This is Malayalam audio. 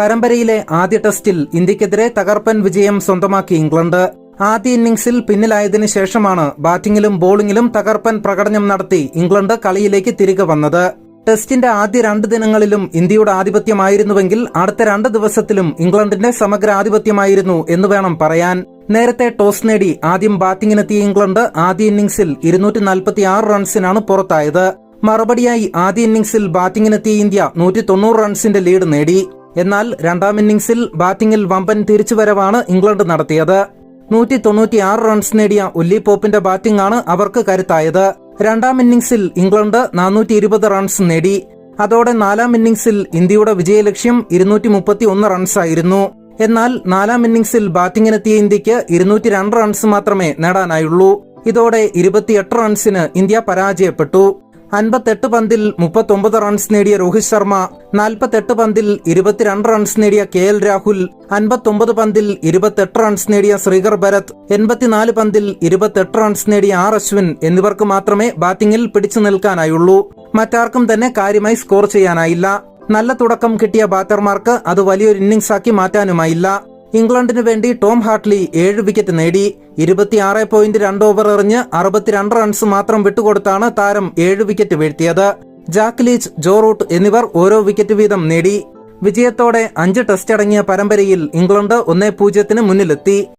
പരമ്പരയിലെ ആദ്യ ടെസ്റ്റിൽ ഇന്ത്യക്കെതിരെ തകർപ്പൻ വിജയം സ്വന്തമാക്കി ഇംഗ്ലണ്ട്. ആദ്യ ഇന്നിംഗ്സിൽ പിന്നിലായതിനു ശേഷമാണ് ബാറ്റിംഗിലും ബോളിംഗിലും തകർപ്പൻ പ്രകടനം നടത്തി ഇംഗ്ലണ്ട് കളിയിലേക്ക് തിരികെ വന്നത്. ടെസ്റ്റിന്റെ ആദ്യ രണ്ട് ദിനങ്ങളിലും ഇന്ത്യയുടെ ആധിപത്യമായിരുന്നുവെങ്കിൽ അടുത്ത രണ്ട് ദിവസത്തിലും ഇംഗ്ലണ്ടിന്റെ സമഗ്ര ആധിപത്യമായിരുന്നു എന്ന് വേണം പറയാൻ. നേരത്തെ ടോസ് നേടി ആദ്യം ബാറ്റിംഗിനെത്തിയ ഇംഗ്ലണ്ട് ആദ്യ ഇന്നിംഗ്സിൽ ഇരുന്നൂറ്റി നാൽപ്പത്തി ആറ് റൺസിനാണ് പുറത്തായത്. മറുപടിയായി ആദ്യ ഇന്നിംഗ്സിൽ ബാറ്റിംഗിനെത്തിയ ഇന്ത്യ നൂറ്റി തൊണ്ണൂറ് റൺസിന്റെ ലീഡ് നേടി. എന്നാൽ രണ്ടാം ഇന്നിംഗ്സിൽ ബാറ്റിംഗിൽ വമ്പൻ തിരിച്ചുവരവാണ് ഇംഗ്ലണ്ട് നടത്തിയത്. നൂറ്റി തൊണ്ണൂറ്റിയാറ് റൺസ് നേടിയ ഉല്ലി പോപ്പിന്റെ ബാറ്റിംഗ് ആണ് അവർക്ക് കരുത്തായത്. രണ്ടാം ഇന്നിംഗ്സിൽ ഇംഗ്ലണ്ട് നാനൂറ്റി ഇരുപത് റൺസ് നേടി. അതോടെ നാലാം ഇന്നിംഗ്സിൽ ഇന്ത്യയുടെ വിജയലക്ഷ്യം ഇരുന്നൂറ്റി മുപ്പത്തി ഒന്ന് റൺസായിരുന്നു എന്നാൽ നാലാം ഇന്നിംഗ്സിൽ ബാറ്റിംഗിനെത്തിയ ഇന്ത്യയ്ക്ക് ഇരുന്നൂറ്റി രണ്ട് റൺസ് മാത്രമേ നേടാനായുള്ളൂ. ഇതോടെ ഇരുപത്തിയെട്ട് റൺസിന് ഇന്ത്യ പരാജയപ്പെട്ടു. അൻപത്തെട്ട് പന്തിൽ മുപ്പത്തൊമ്പത് റൺസ് നേടിയ രോഹിത് ശർമ്മ നാൽപ്പത്തെട്ട് പന്തിൽ ഇരുപത്തിരണ്ട് റൺസ് നേടിയ കെ എൽ രാഹുൽ അൻപത്തൊമ്പത് പന്തിൽ ഇരുപത്തെട്ട് റൺസ് നേടിയ ശ്രീകർ ഭരത് എൺപത്തിനാല് പന്തിൽ ഇരുപത്തെട്ട് റൺസ് നേടിയ ആർ അശ്വിൻ എന്നിവർക്ക് മാത്രമേ ബാറ്റിംഗിൽ പിടിച്ചു നിൽക്കാനായുള്ളൂ. മറ്റാർക്കും തന്നെ കാര്യമായി സ്കോർ ചെയ്യാനായില്ല. നല്ല തുടക്കം കിട്ടിയ ബാറ്റർമാർക്ക് അത് വലിയൊരു ഇന്നിംഗ്സ് ആക്കി മാറ്റാനുമായില്ല. ഇംഗ്ലണ്ടിനു വേണ്ടി ടോം ഹാർട്ട്ലി ഏഴ് വിക്കറ്റ് നേടി. ഇരുപത്തിയാറ് പോയിന്റ് രണ്ട് ഓവർ എറിഞ്ഞ് അറുപത്തിരണ്ട് റൺസ് മാത്രം വിട്ടുകൊടുത്താണ് താരം ഏഴ് വിക്കറ്റ് വീഴ്ത്തിയത്. ജാക്ക് ലീച്ച് ജോ റൂട്ട് എന്നിവർ ഓരോ വിക്കറ്റ് വീതം നേടി. വിജയത്തോടെ അഞ്ച് ടെസ്റ്റ് അടങ്ങിയ പരമ്പരയിൽ ഇംഗ്ലണ്ട് ഒന്നേ പൂജ്യത്തിന് മുന്നിലെത്തി.